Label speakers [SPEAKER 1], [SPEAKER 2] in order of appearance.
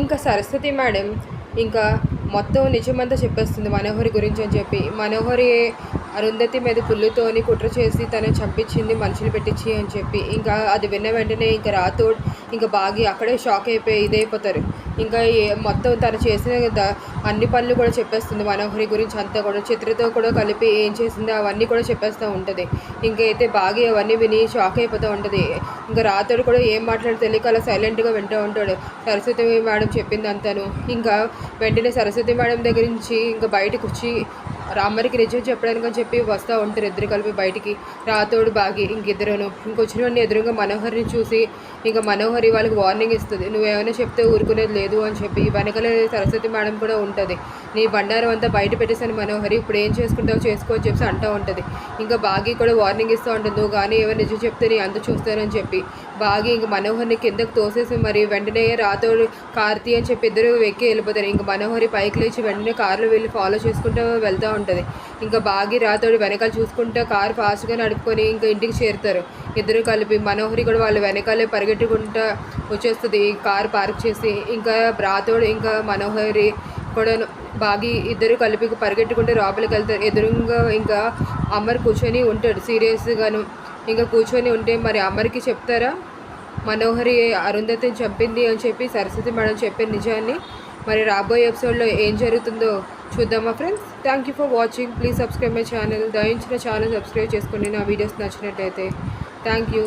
[SPEAKER 1] ఇంకా సరస్వతి మేడం ఇంకా మొత్తం నిజమంతా చెప్పేస్తుంది మనోహరి గురించి అని చెప్పి. మనోహరి అరుంధతి మీద పుల్లుతోని కుట్ర చేసి తను చంపించింది మనుషులు పెట్టించి అని చెప్పి. ఇంకా అది విన్న వెంటనే ఇంకా రాతోడ్ ఇంకా బాగి అక్కడే షాక్ అయిపోయి ఇదైపోతారు. ఇంకా మొత్తం తను చేసిన అన్ని పనులు కూడా చెప్పేస్తుంది మనోహరి గురించి అంతా కూడా. చిత్రతో కూడా కలిపి ఏం చేసిందో అవన్నీ కూడా చెప్పేస్తూ ఉంటుంది. ఇంకైతే బాగి అవన్నీ విని షాక్ అయిపోతూ ఉంటుంది. ఇంకా రాతోడు కూడా ఏం మాట్లాడి తెలియక అలా సైలెంట్గా వింటూ ఉంటాడు. సరస్వతి మేడం చెప్పింది అంతాను ఇంకా వెంటనే సరస్వతి మేడం దగ్గర నుంచి ఇంకా బయటకు వచ్చి రామ్మరికి నిజం చెప్పడానికి అని చెప్పి వస్తూ ఉంటారు ఇద్దరు కలిపి బయటికి. రాతోడు బాగి ఇంకిద్దరును. ఇంకొచ్చినవన్నీ ఎదురుగా మనోహరిని చూసి ఇంకా మనోహరి వాళ్ళకి వార్నింగ్ ఇస్తుంది. నువ్వేమైనా చెప్తే ఊరుకునేది లేదు అని చెప్పి వెనకలే సరస్వతి మేడం కూడా ఉంటుంది. నీ బండారం అంతా బయట పెట్టేసాను మనోహరి. ఇప్పుడు ఏం చేసుకుంటావు చేసుకో అని చెప్పి అంటూ ఉంటుంది. ఇంకా బాగి కూడా వార్నింగ్ ఇస్తూ ఉంటుంది. నువ్వు కానీ ఎవరు నిజం చెప్తే నీ అంత చూస్తానని చెప్పి. బాగి ఇంక మనోహర్ని కిందకు తోసేసి మరి వెంటనే రాతోడు కార్తీ అని చెప్పి ఇద్దరు వెక్కి వెళ్ళిపోతారు. ఇంకా మనోహరి పైకి లేచి వెంటనే కారులో వెళ్ళి ఫాలో చేసుకుంటూ వెళ్తూ ఉంటుంది. ఇంకా బాగి రాతోడు వెనకాల చూసుకుంటూ కారు ఫాస్ట్గా నడుపుకొని ఇంకా ఇంటికి చేరుతారు. ఇద్దరు కలిపి మనోహరి కూడా వాళ్ళు వెనకాలే పరిగెట్టుకుంటూ వచ్చేస్తుంది. కారు పార్క్ చేసి ఇంకా రాతోడు ఇంకా మనోహరి కూడా బాగి ఇద్దరు కలిపి పరిగెట్టుకుంటూ లోపలికి వెళ్తారు. ఎదురుగా ఇంకా అమర్ కూర్చొని ఉంటాడు సీరియస్గాను ఇంకా కూర్చొని ఉంటే మరి అమర్కి చెప్తారా? మనోహరి అరుంధతిని చంపింది అని చెప్పి సరస్వతి మేడం చెప్పిన నిజాన్ని. మరి రాబోయే ఎపిసోడ్లో ఏం జరుగుతుందో చూద్దామా friends thank you for watching please subscribe my channel దయించిన channel subscribe చేసుకోండి. నా వీడియోస్ నచ్చినట్టయితే. Thank you